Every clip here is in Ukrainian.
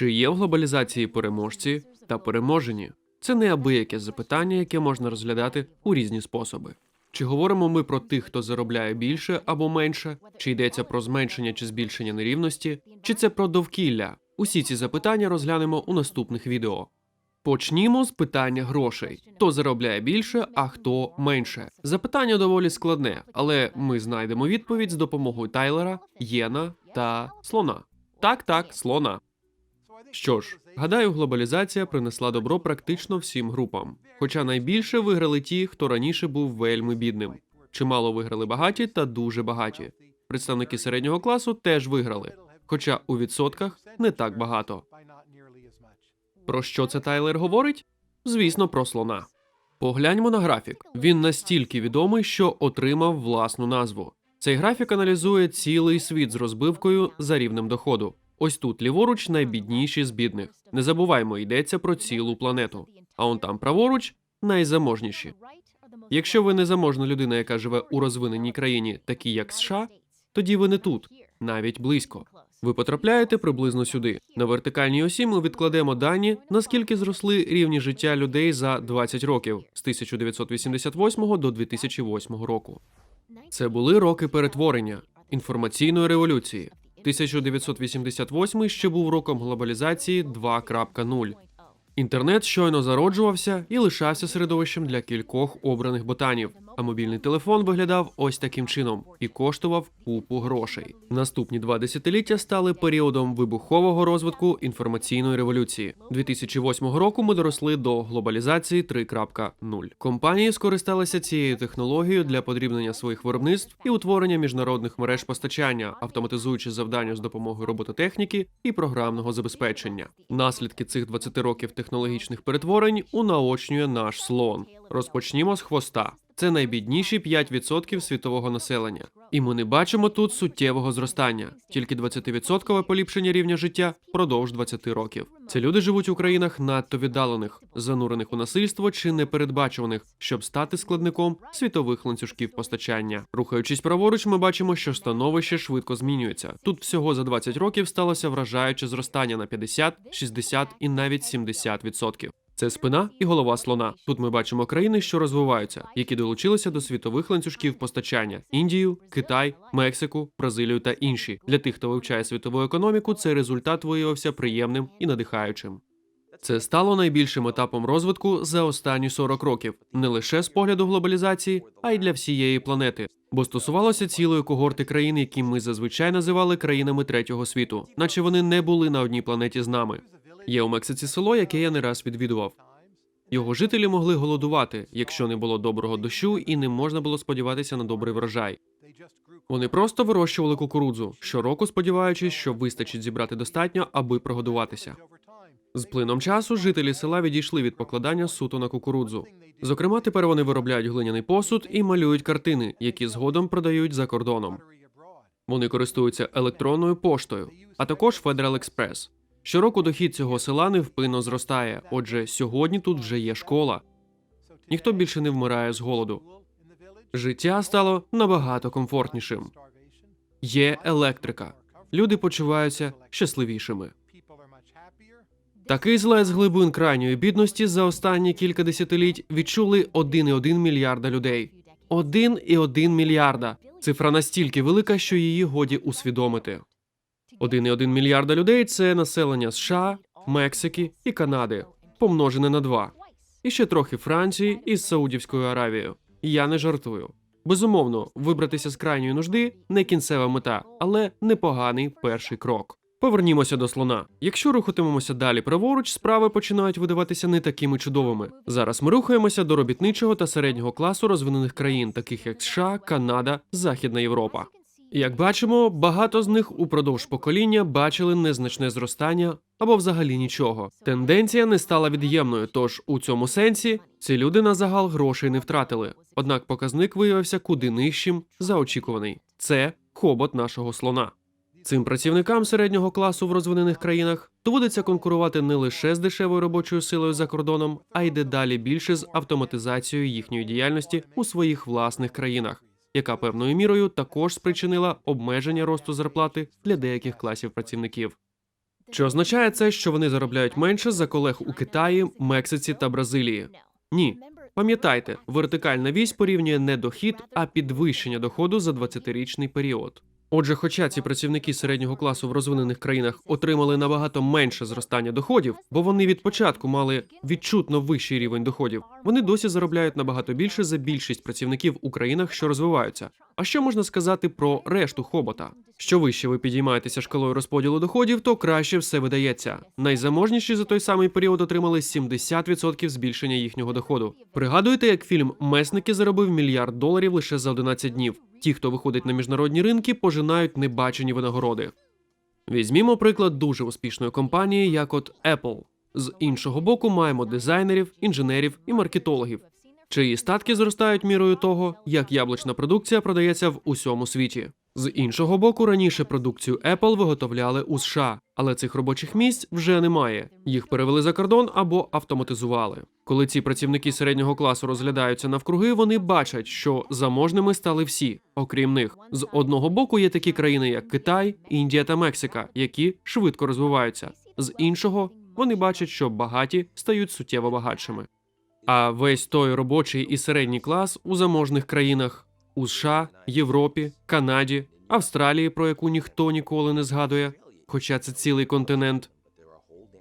Чи є в глобалізації переможці та переможені? Це неабияке запитання, яке можна розглядати у різні способи. Чи говоримо ми про тих, хто заробляє більше або менше, чи йдеться про зменшення чи збільшення нерівності, чи це про довкілля? Усі ці запитання розглянемо у наступних відео. Почнімо з питання грошей: хто заробляє більше, а хто менше. Запитання доволі складне, але ми знайдемо відповідь з допомогою Тайлера, Єна та слона. Так, так, слона. Що ж, гадаю, глобалізація принесла добро практично всім групам. Хоча найбільше виграли ті, хто раніше був вельми бідним. Чимало виграли багаті та дуже багаті. Представники середнього класу теж виграли, хоча у відсотках не так багато. Про що це Тайлер говорить? Звісно, про слона. Погляньмо на графік. Він настільки відомий, що отримав власну назву. Цей графік аналізує цілий світ з розбивкою за рівнем доходу. Ось тут ліворуч найбідніші з бідних. Не забуваймо, йдеться про цілу планету. А он там праворуч найзаможніші. Якщо ви незаможна людина, яка живе у розвиненій країні, такій як США, тоді ви не тут, навіть близько. Ви потрапляєте приблизно сюди. На вертикальній осі ми відкладемо дані, наскільки зросли рівні життя людей за 20 років з 1988 до 2008 року. Це були роки перетворення інформаційної революції. 1988 ще був роком глобалізації 2.0. Інтернет щойно зароджувався і лишався середовищем для кількох обраних ботанів. А мобільний телефон виглядав ось таким чином і коштував купу грошей. Наступні два десятиліття стали періодом вибухового розвитку інформаційної революції. 2008 року ми доросли до глобалізації 3.0. Компанії скористалися цією технологією для подрібнення своїх виробництв і утворення міжнародних мереж постачання, автоматизуючи завдання з допомогою робототехніки і програмного забезпечення. Наслідки цих 20 років технологічних перетворень унаочнює наш слон. Розпочнімо з хвоста. Це найбідніші 5% світового населення. І ми не бачимо тут суттєвого зростання, тільки 20% поліпшення рівня життя впродовж 20 років. Це люди живуть у країнах надто віддалених, занурених у насильство чи непередбачуваних, щоб стати складником світових ланцюжків постачання. Рухаючись праворуч, ми бачимо, що становище швидко змінюється. Тут всього за 20 років сталося вражаюче зростання на 50, 60 і навіть 70%. Це спина і голова слона. Тут ми бачимо країни, що розвиваються, які долучилися до світових ланцюжків постачання: Індію, Китай, Мексику, Бразилію та інші. Для тих, хто вивчає світову економіку, цей результат виявився приємним і надихаючим. Це стало найбільшим етапом розвитку за останні 40 років, не лише з погляду глобалізації, а й для всієї планети, бо стосувалося цілої когорти країн, які ми зазвичай називали країнами третього світу, наче вони не були на одній планеті з нами. Є у Мексиці село, яке я не раз відвідував. Його жителі могли голодувати, якщо не було доброго дощу і не можна було сподіватися на добрий врожай. Вони просто вирощували кукурудзу, щороку сподіваючись, що вистачить зібрати достатньо, аби прогодуватися. З плином часу жителі села відійшли від покладання суто на кукурудзу. Зокрема, тепер вони виробляють глиняний посуд і малюють картини, які згодом продають за кордоном. Вони користуються електронною поштою, а також Federal Express. Щороку дохід цього села невпинно зростає. Отже, сьогодні тут вже є школа. Ніхто більше не вмирає з голоду. Життя стало набагато комфортнішим. Є електрика. Люди почуваються щасливішими. Такий злет з глибин крайньої бідності за останні кілька десятиліть відчули 1,1 мільярда людей. 1,1 мільярда. Цифра настільки велика, що її годі усвідомити. 1,1 мільярда людей це населення США, Мексики і Канади, помножене на два. І ще трохи Франції із Саудівською Аравією. Я не жартую. Безумовно, вибратися з крайньої нужди не кінцева мета, але непоганий перший крок. Повернімося до слона. Якщо рухатимемося далі праворуч, справи починають видаватися не такими чудовими. Зараз ми рухаємося до робітничого та середнього класу розвинених країн, таких як США, Канада, Західна Європа. Як бачимо, багато з них упродовж покоління бачили незначне зростання або взагалі нічого. Тенденція не стала від'ємною, тож у цьому сенсі ці люди на загал грошей не втратили. Однак показник виявився куди нижчим за очікуваний. Це хобот нашого слона. Цим працівникам середнього класу в розвинених країнах доводиться конкурувати не лише з дешевою робочою силою за кордоном, а й дедалі більше з автоматизацією їхньої діяльності у своїх власних країнах, яка певною мірою також спричинила обмеження росту зарплати для деяких класів працівників. Чи означає це, що вони заробляють менше за колег у Китаї, Мексиці та Бразилії? Ні. Пам'ятайте, вертикальна вісь порівнює не дохід, а підвищення доходу за 20-річний період. Отже, хоча ці працівники середнього класу в розвинених країнах отримали набагато менше зростання доходів, бо вони від початку мали відчутно вищий рівень доходів, вони досі заробляють набагато більше за більшість працівників у країнах, що розвиваються. А що можна сказати про решту хобота? Що вище ви підіймаєтеся шкалою розподілу доходів, то краще все видається. Найзаможніші за той самий період отримали 70% збільшення їхнього доходу. Пригадуєте, як фільм Месники заробив мільярд доларів лише за 11 днів. Ті, хто виходить на міжнародні ринки, пожинають небачені винагороди. Візьмімо приклад дуже успішної компанії, як от Apple. З іншого боку, маємо дизайнерів, інженерів і маркетологів, чиї статки зростають мірою того, як яблучна продукція продається в усьому світі. З іншого боку, раніше продукцію Apple виготовляли у США, але цих робочих місць вже немає. Їх перевели за кордон або автоматизували. Коли ці працівники середнього класу розглядаються навкруги, вони бачать, що заможними стали всі, окрім них. З одного боку є такі країни, як Китай, Індія та Мексика, які швидко розвиваються. З іншого вони бачать, що багаті стають суттєво багатшими. А весь той робочий і середній клас у заможних країнах у США, Європі, Канаді, Австралії, про яку ніхто ніколи не згадує, хоча це цілий континент.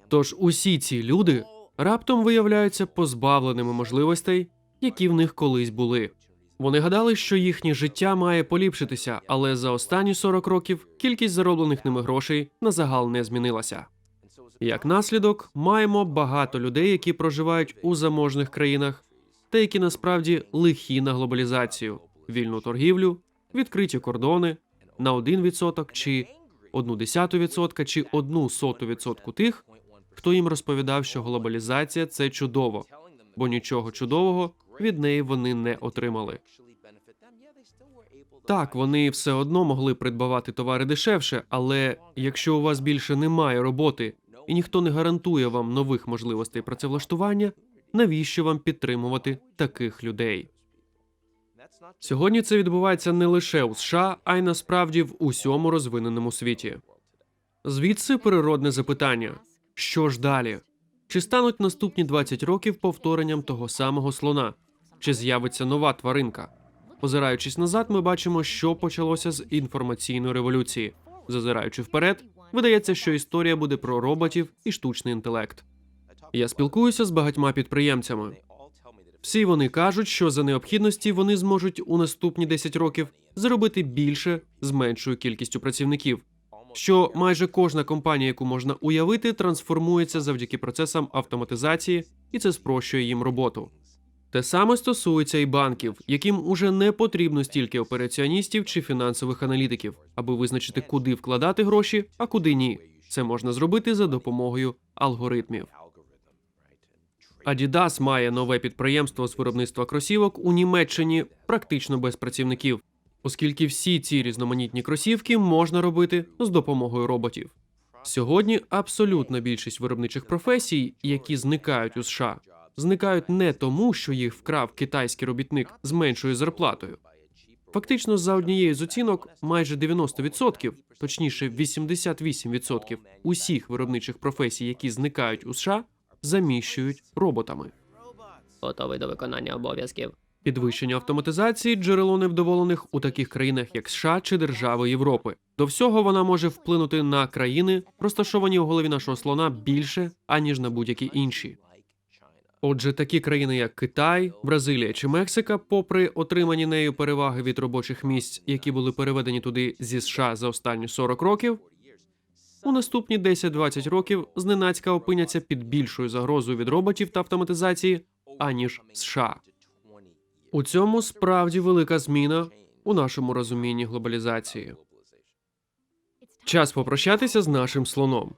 Тож усі ці люди раптом виявляються позбавленими можливостей, які в них колись були. Вони гадали, що їхнє життя має поліпшитися, але за останні 40 років кількість зароблених ними грошей на загал не змінилася. Як наслідок, маємо багато людей, які проживають у заможних країнах, та які насправді лихі на глобалізацію, вільну торгівлю, відкриті кордони на 1% чи 0,1% чи 0,01% тих, хто їм розповідав, що глобалізація це чудово, бо нічого чудового від неї вони не отримали. Так, вони все одно могли придбавати товари дешевше, але якщо у вас більше немає роботи і ніхто не гарантує вам нових можливостей працевлаштування, навіщо вам підтримувати таких людей? Сьогодні це відбувається не лише у США, а й насправді в усьому розвиненому світі. Звідси природне запитання: що ж далі? Чи стануть наступні 20 років повторенням того самого слона? Чи з'явиться нова тваринка? Озираючись назад, ми бачимо, що почалося з інформаційної революції. Зазираючи вперед, видається, що історія буде про роботів і штучний інтелект. Я спілкуюся з багатьма підприємцями. Всі вони кажуть, що за необхідності вони зможуть у наступні 10 років заробити більше з меншою кількістю працівників. Що майже кожна компанія, яку можна уявити, трансформується завдяки процесам автоматизації, і це спрощує їм роботу. Те саме стосується і банків, яким уже не потрібно стільки операціоністів чи фінансових аналітиків, аби визначити, куди вкладати гроші, а куди ні. Це можна зробити за допомогою алгоритмів. Adidas має нове підприємство з виробництва кросівок у Німеччині практично без працівників, оскільки всі ці різноманітні кросівки можна робити з допомогою роботів. Сьогодні абсолютна більшість виробничих професій, які зникають у США, зникають не тому, що їх вкрав китайський робітник з меншою зарплатою. Фактично, за однією з оцінок, майже 90%, точніше 88% усіх виробничих професій, які зникають у США, заміщують роботами. Готовий до виконання обов'язків. Підвищення автоматизації джерело невдоволених у таких країнах, як США чи держави Європи. До всього вона може вплинути на країни, розташовані у голові нашого слона більше аніж на будь-які інші. Отже, такі країни, як Китай, Бразилія чи Мексика, попри отримані нею переваги від робочих місць, які були переведені туди зі США за останні 40 років, у наступні 10-20 років зненацька опиняться під більшою загрозою від роботів та автоматизації, аніж США. У цьому справді велика зміна у нашому розумінні глобалізації. Час попрощатися з нашим слоном.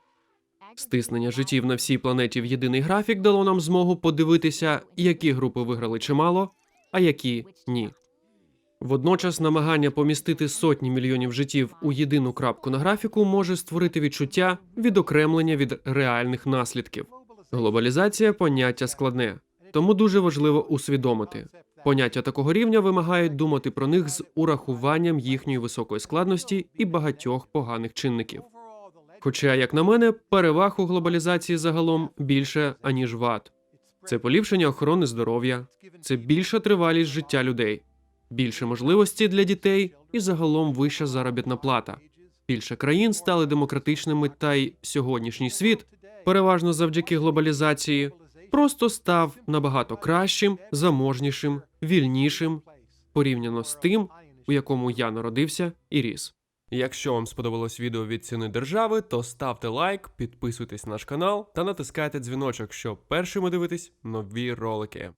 Стиснення життів на всій планеті в єдиний графік дало нам змогу подивитися, які групи виграли чимало, а які ні. Водночас намагання помістити сотні мільйонів життів у єдину крапку на графіку може створити відчуття відокремлення від реальних наслідків. Глобалізація поняття складне, тому дуже важливо усвідомити. Поняття такого рівня вимагають думати про них з урахуванням їхньої високої складності і багатьох поганих чинників. Хоча, як на мене, переваг у глобалізації загалом більше аніж вад. Це поліпшення охорони здоров'я, це більша тривалість життя людей, більше можливості для дітей і загалом вища заробітна плата. Більше країн стали демократичними, та й сьогоднішній світ, переважно завдяки глобалізації, просто став набагато кращим, заможнішим, вільнішим порівняно з тим, у якому я народився і ріс. Якщо вам сподобалось відео від ціни держави, то ставте лайк, підписуйтесь на наш канал та натискайте дзвіночок, щоб першими дивитись нові ролики.